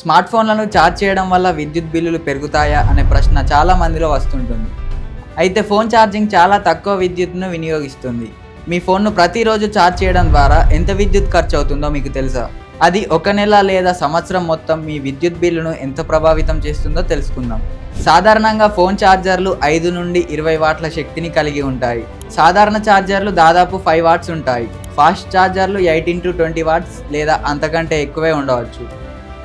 Smart ఫోన్లను charge చేయడం వల్ల విద్యుత్ బిల్లులు పెరుగుతాయా అనే ప్రశ్న చాలా మందిలో వస్తుంటుంది. అయితే ఫోన్ ఛార్జింగ్ చాలా తక్కువ విద్యుత్ను వినియోగిస్తుంది. మీ ఫోన్ను ప్రతిరోజు ఛార్జ్ చేయడం ద్వారా ఎంత విద్యుత్ ఖర్చు అవుతుందో మీకు తెలుసా? అది ఒక నెల లేదా సంవత్సరం మొత్తం మీ విద్యుత్ బిల్లును ఎంత ప్రభావితం చేస్తుందో తెలుసుకుందాం. సాధారణంగా ఫోన్ ఛార్జర్లు ఐదు నుండి ఇరవై వాట్ల శక్తిని కలిగి ఉంటాయి. సాధారణ ఛార్జర్లు దాదాపు ఫైవ్ వాట్స్ ఉంటాయి. ఫాస్ట్ ఛార్జర్లు ఎయిటీన్ టు ట్వంటీ వాట్స్ లేదా అంతకంటే ఎక్కువే ఉండవచ్చు.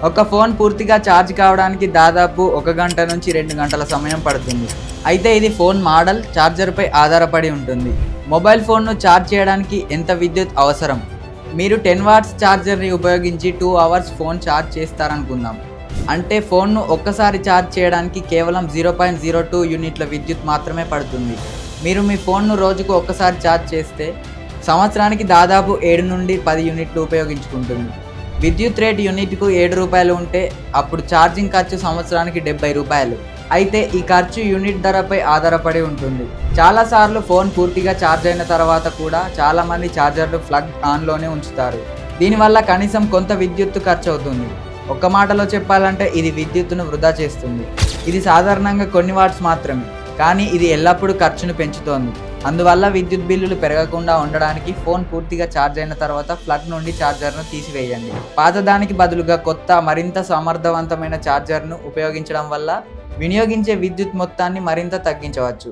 ఒక ఫోన్ పూర్తిగా ఛార్జ్ కావడానికి దాదాపు ఒక గంట నుంచి రెండు గంటల సమయం పడుతుంది. అయితే ఇది ఫోన్ మోడల్ ఛార్జర్పై ఆధారపడి ఉంటుంది. మొబైల్ ఫోన్ను ఛార్జ్ చేయడానికి ఎంత విద్యుత్ అవసరం? మీరు టెన్ వాట్స్ ఛార్జర్ని ఉపయోగించి టూ అవర్స్ ఫోన్ ఛార్జ్ చేస్తారనుకుందాం. అంటే ఫోన్ను ఒక్కసారి ఛార్జ్ చేయడానికి కేవలం జీరో పాయింట్ జీరో టూ యూనిట్ల విద్యుత్ మాత్రమే పడుతుంది. మీరు మీ ఫోన్ను రోజుకు ఒక్కసారి ఛార్జ్ చేస్తే సంవత్సరానికి దాదాపు ఏడు నుండి పది యూనిట్లు ఉపయోగించుకుంటుంది. విద్యుత్ రేట్ యూనిట్కు ఏడు రూపాయలు ఉంటే అప్పుడు ఛార్జింగ్ ఖర్చు సంవత్సరానికి డెబ్బై రూపాయలు. అయితే ఈ ఖర్చు యూనిట్ ధరపై ఆధారపడి ఉంటుంది. చాలాసార్లు ఫోన్ పూర్తిగా ఛార్జ్ అయిన తర్వాత కూడా చాలామంది ఛార్జర్లు ప్లగ్ ఆన్లోనే ఉంచుతారు. దీనివల్ల కనీసం కొంత విద్యుత్తు ఖర్చు అవుతుంది. ఒక్క మాటలో చెప్పాలంటే ఇది విద్యుత్తును వృధా చేస్తుంది. ఇది సాధారణంగా కొన్ని వాట్స్ మాత్రమే. కానీ ఇది ఎల్లప్పుడూ ఖర్చును పెంచుతోంది. అందువల్ల విద్యుత్ బిల్లులు పెరగకుండా ఉండడానికి ఫోన్ పూర్తిగా ఛార్జ్ అయిన తర్వాత ప్లగ్ నుండి ఛార్జర్ను తీసివేయండి. పాతదానికి బదులుగా కొత్త మరింత సమర్థవంతమైన ఛార్జర్ను ఉపయోగించడం వల్ల వినియోగించే విద్యుత్ మొత్తాన్ని మరింత తగ్గించవచ్చు.